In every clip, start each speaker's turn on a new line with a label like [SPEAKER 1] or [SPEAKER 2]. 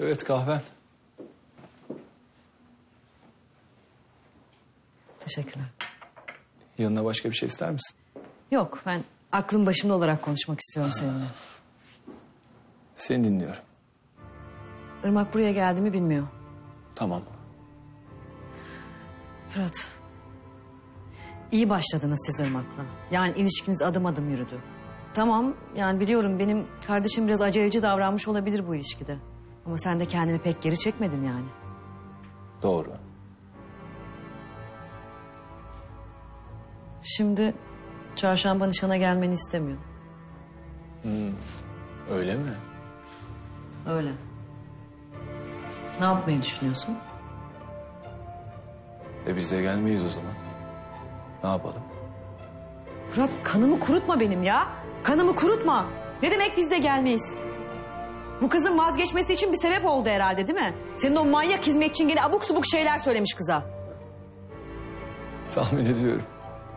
[SPEAKER 1] Evet kahven.
[SPEAKER 2] Teşekkürler.
[SPEAKER 1] Yanına başka bir şey ister misin?
[SPEAKER 2] Yok ben aklım başımda olarak konuşmak istiyorum seninle.
[SPEAKER 1] Seni dinliyorum.
[SPEAKER 2] Irmak buraya geldiğimi bilmiyor.
[SPEAKER 1] Tamam.
[SPEAKER 2] Fırat. iyi başladınız siz Irmak'la. Yani ilişkiniz adım adım yürüdü. Tamam yani biliyorum benim kardeşim biraz aceleci davranmış olabilir bu ilişkide. Ama sen de kendini pek geri çekmedin yani.
[SPEAKER 1] Doğru.
[SPEAKER 2] Şimdi çarşamba nişana gelmeni istemiyor.
[SPEAKER 1] Öyle mi?
[SPEAKER 2] Öyle. Ne yapmayı düşünüyorsun?
[SPEAKER 1] E biz de gelmeyiz o zaman. Ne yapalım?
[SPEAKER 2] Fırat kanımı kurutma benim ya. Kanımı kurutma. Ne demek biz de gelmeyiz? Bu kızın vazgeçmesi için bir sebep oldu herhalde değil mi? Senin o manyak hizmetçin gene abuk subuk şeyler söylemiş kıza.
[SPEAKER 1] Tahmin ediyorum.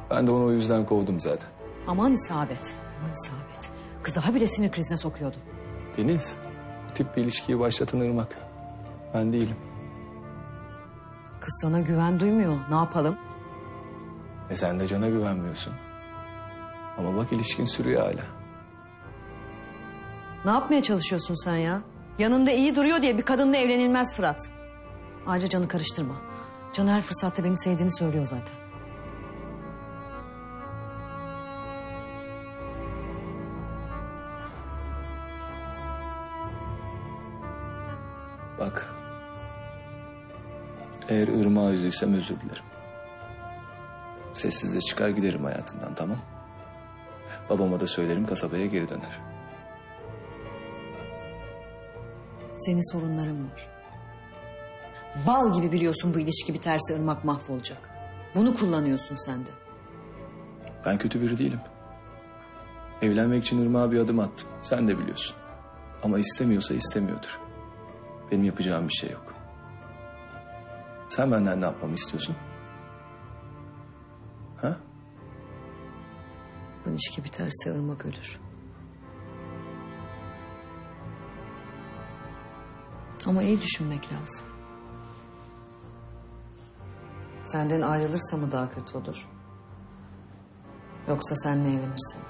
[SPEAKER 1] Ben de onu o yüzden kovdum zaten.
[SPEAKER 2] Aman isabet. Aman isabet. Kızı habire sinir krizine sokuyordu.
[SPEAKER 1] Deniz, bu tip bir ilişkiyi başlatan Irmak. Ben değilim.
[SPEAKER 2] Kız sana güven duymuyor. Ne yapalım?
[SPEAKER 1] E sen de cana güvenmiyorsun. Ama bak ilişkin sürüyor hala.
[SPEAKER 2] Ne yapmaya çalışıyorsun sen ya? Yanında iyi duruyor diye bir kadınla evlenilmez Fırat. Ayrıca canı karıştırma. Can her fırsatta beni sevdiğini söylüyor zaten.
[SPEAKER 1] Bak. Eğer Irmak'ı üzdüysem özür dilerim. Sessizce çıkar giderim hayatımdan tamam? Babama da söylerim kasabaya geri döner.
[SPEAKER 2] Senin sorunların var. Bal gibi biliyorsun bu ilişki biterse ırmak mahvolacak. Bunu kullanıyorsun sen de.
[SPEAKER 1] Ben kötü biri değilim. Evlenmek için Irmak'a bir adım attım. Sen de biliyorsun. Ama istemiyorsa istemiyordur. Benim yapacağım bir şey yok. Sen benden ne yapmamı istiyorsun? Ha?
[SPEAKER 2] Bu ilişki biterse ırmak ölür. Ama iyi düşünmek lazım. Senden ayrılırsa mı daha kötü olur? Yoksa seninle evlenirse mi?